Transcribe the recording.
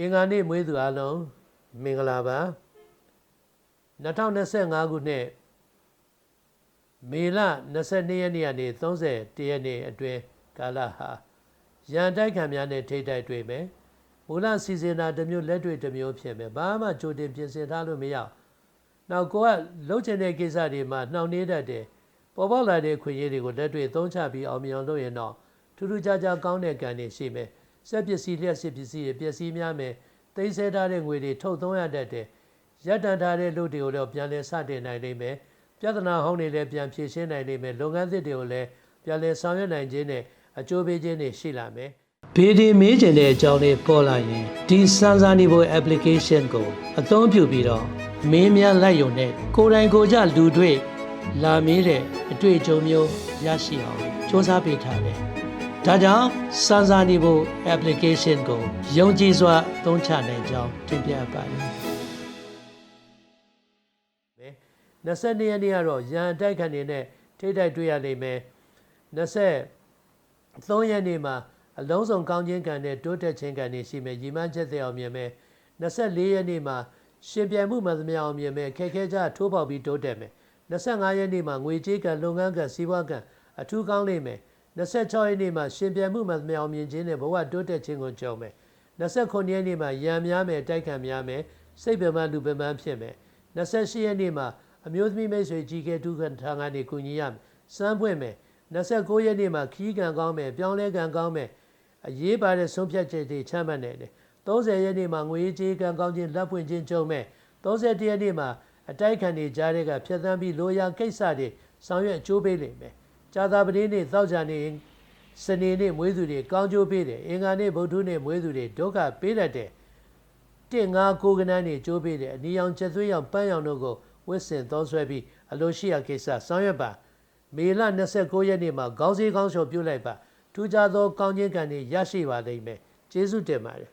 အင်္ဂါနေ့မွေးသူအလုံးမင်္ဂလာပါ2025ခုနှစ်မေလ22ရက်နေ့ကနေ30ရက်နေ့အတွင်းကာလဟာရန်တိုက်ခံများနဲ့ထိတ်တိုက်တွေ့မယ်မူလစီစဉ်တာတစ်မျိုးလက်တွေ့တစ်မျိုးဖြစ်မယ်ဘာမှကြိုတင်ပြင်ဆင်ထားလို့မရအောင်နောက်ကိုကလှုပ်ချင်တဲ့ကိစ္စတွေမှာနှောင့်နှေးတတ်တယ်ပေါ်ပေါက်လာတဲ့ခွင့်ရည်တွေကိုလက်တွေ့သုံးချပြီးအောင်မြင်အောင်လုပ်ရင်တော့ထူးထူးခြားခြားကောင်းတဲ့ကံတွေရှိမယ် စက်ပစ္စည်းလျှက်စစ်ပစ္စည်းတွေပျက်စီးများမယ်သိမ်းဆည်းထားတဲ့ငွေတွေထုတ်သုံးရတတ်တယ်ရပ်တန့်ထားတဲ့လူတွေကိုတော့ပြန်လည်စတင်နိုင်လိမ့်မယ်ပြဿနာဟောင်းတွေလည်းပြန်ဖြေရှင်းနိုင်လိမ့်မယ်လုပ်ငန်းသစ်တွေကိုလည်းပြန်လည်ဆောင်ရွက်နိုင်ခြင်းနဲ့အကျိုးပေးခြင်းတွေရှိလာမယ်ဘေဒီမေးကျင်တဲ့အကြောင်းလေးပေါ်လာရင်ဒီစမ်းစာနေဖို့ application ကိုအသုံးပြုပြီးတော့မင်းများလိုက်ရုံနဲ့ကိုယ်တိုင်ကိုယ်ကြလူတွေ့လာမေးတဲ့အတွေ့အကြုံမျိုးရရှိအောင်စ조사ပေးထားတယ်။ ဒါကြောင့်စမ်းစာနေဖို့ application ကိုယုံကြည်စွာသုံးချနိုင်ကြောင်းတင်ပြပါတယ်။22ရက်နေ့ကတော့ရန်အတိုက်ခံနေနဲ့ထိတ်တိုက်တွေ့ရလိမ့်မယ်။23ရက်နေ့မှာအလုံးစုံကောင်းခြင်းကံနဲ့တိုးတက်ခြင်းကံတွေရှိမယ်။ရီမန်းချက်တဲ့အောင်မြင်မယ်။24ရက်နေ့မှာရှင်ပြိုင်မှုမှန်သမျှအောင်မြင်မယ်။ခဲခဲကြထိုးပေါက်ပြီးတိုးတက်မယ်။25ရက်နေ့မှာငွေကြေးကံလုပ်ငန်းကံစီးပွားကံအထူးကောင်းလိမ့်မယ် 26ရက်နေ့မှာရှင်ပြိုင်မှုမှန်သမျှအောင်မြင်ခြင်းနဲ့ဘဝတိုးတက်ခြင်းကိုကြုံမယ်29ရက်နေ့မှာရံများမယ်တိုက်ခံများမယ်စိတ်ပင်ပန်းလူပင်ပန်းဖြစ်မယ်28ရက်နေ့မှာအမျိုးသမီးမိတ်ဆွေကြီးကဲဒုက္ခထာငါနေကူညီရမယ်စမ်းပွင့်မယ်29ရက်နေ့မှာခီးကံကောင်းမယ်ပြောင်းလဲကံကောင်းမယ်အရေးပါတဲ့ဆုံးဖြတ်ချက်တွေချမှတ်နေတယ်30ရက်နေ့မှာငွေကြေးကံကောင်းခြင်းလက်ပွင့်ခြင်းကြုံမယ်31ရက်နေ့မှာအတိုက်ခံတွေကြားတဲ့ကဖြတ်သန်းပြီးလိုရာကိစ္စတွေဆောင်ရွက်အကျိုးပေးလိမ့်မယ် ကြာသာပတိနေ့သောကြာနေ့စနေနေ့မွေးသူတွေကောင်းကျိုးပေးတယ်အင်္ဂါနေ့ဗုဒ္ဓနေ့မွေးသူတွေဒုက္ခပေးတတ်တယ်တစ်ငါကိုကနန်းနေကျိုးပေးတယ်အနီရောင်ချက်သွေးရောင်ပန်းရောင်တို့ကိုဝစ်စင်သုံးဆွဲပြီးအလိုရှိရာကိစ္စဆောင်ရွက်ပါမေလ29ရက်နေ့မှာခေါင်းစည်းကောင်းလျှော်ပြုတ်လိုက်ပါထူးခြားသောကောင်းခြင်းကံတွေရရှိပါလိမ့်မယ်ကျေးဇူးတင်ပါတယ်